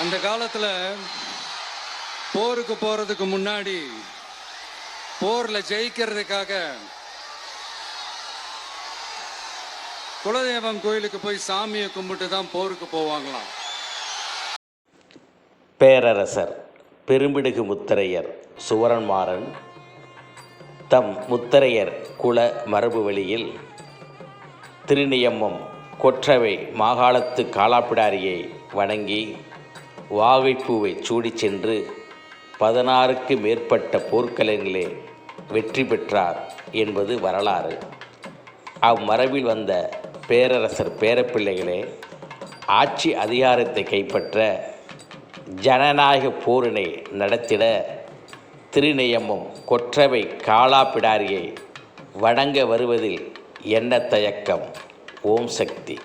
அந்த காலத்தில் போருக்கு போகிறதுக்கு முன்னாடி போரில் ஜெயிக்கிறதுக்காக குலதெய்வம் கோயிலுக்கு போய் சாமியை கும்பிட்டு தான் போருக்கு போவாங்களாம். பேரரசர் பெரும்பிடுகு முத்தரையர் சுவரன்மாறன் தம் முத்தரையர் குல மரபு வழியில் திருநியம்மம் கொற்றவை மாகாளத்து காலாப்பிடாரியை வணங்கி வாகைப்பூவை சூடி சென்று பதினாறுக்கு மேற்பட்ட போர்க்களங்களிலே வெற்றி பெற்றார் என்பது வரலாறு. அவ்வரபில் வந்த பேரரசர் பேரப்பிள்ளைகளே ஆட்சி அதிகாரத்தை கைப்பற்ற ஜனநாயக போரினை நடத்திட திருநியமம் கொற்றவை காலாப்பிடாரியை வணங்க வருவதில் என்ன தயக்கம் ஓம் சக்தி.